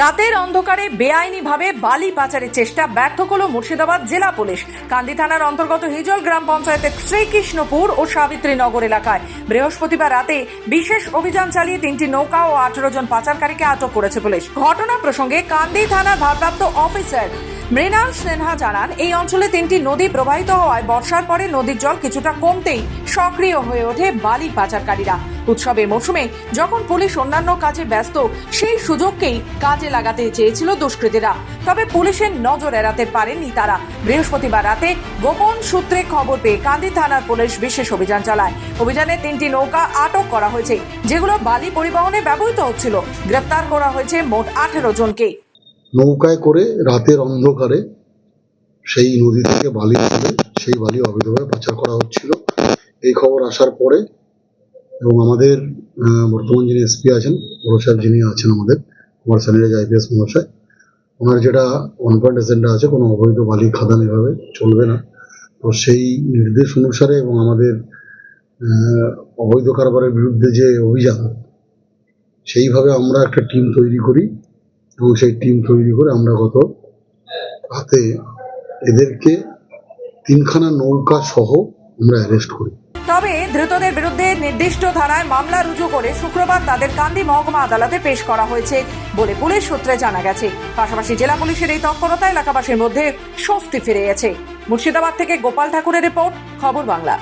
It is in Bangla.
রাতের অন্ধকারে বেআইনিভাবে বালি পাচারের চেষ্টা ব্যর্থ করল মুর্শিদাবাদ জেলা পুলিশ। কান্দি থানার অন্তর্গত হিজল গ্রাম পঞ্চায়েতের শ্রীকৃষ্ণপুর ও সাবিত্রী নগর এলাকায়। বৃহস্পতিবার রাতে বিশেষ অভিযান চালিয়ে তিনটি নৌকা ও আঠেরো জন পাচারকারীকে আটক করেছে পুলিশ। ঘটনা প্রসঙ্গে কান্দি থানার ভারপ্রাপ্ত অফিসার মৃণাল সিনহা জানান, এই অঞ্চলে তিনটি নদী প্রবাহিত হওয়ায় বর্ষার পরে নদীর জল কিছুটা কমতেই সক্রিয় হয়ে ওঠে বালি পাচারকারীরা। উৎসবের মৌসুমে যখন পুলিশ অন্যান্য কাজে ব্যস্ত, সেই সুযোগকেই কাজে লাগাতে চেয়েছিল দুষ্কৃতীরা। তবে পুলিশের নজর এড়াতে পারেনি তারা। বৃহস্পতিবার রাতে গোপন সূত্রে খবর পেয়ে কান্দি থানার পুলিশ বিশেষ অভিযান চালায়। অভিযানে তিনটি নৌকা আটক করা হয়েছে, যেগুলো বালি পরিবহনে ব্যবহৃত হচ্ছিল। গ্রেফতার করা হয়েছে মোট আঠেরো জনকে। নৌকায় করে রাতের অন্ধকারে সেই নদী থেকে বালি তুলে সেই বালি অবৈধভাবে পাচার করা হচ্ছিল। এই খবর আসার পরে এবং আমাদের বর্তমান যিনি এসপি আছেন সাহেব যিনি আছেন আমাদের, কুমার সানিরাজ আইপিএস মহাশয়, ওনার যেটা ওয়ান পয়েন্ট এজেন্ডা আছে, কোনো অবৈধ বালি খাদান এভাবে চলবে না। তো সেই নির্দেশ অনুসারে এবং আমাদের অবৈধ কারবারের বিরুদ্ধে যে অভিযান, সেইভাবে আমরা একটা টিম তৈরি করি। এবং সেই টিম তৈরি করে আমরা গত রাতে এদেরকে তিনখানা নৌকা সহ আমরা অ্যারেস্ট করি। তবে ধৃতদের বিরুদ্ধে নির্দিষ্ট ধারায় মামলা রুজু করে শুক্রবার তাদের কান্দি মহকুমা আদালতে পেশ করা হয়েছে বলে পুলিশ সূত্রে জানা গেছে। পাশাপাশি জেলা পুলিশের এই তৎপরতা এলাকাবাসীর মধ্যে স্বস্তি ফিরে গেছে মুর্শিদাবাদ থেকে গোপাল ঠাকুরের রিপোর্ট, খবর বাংলা।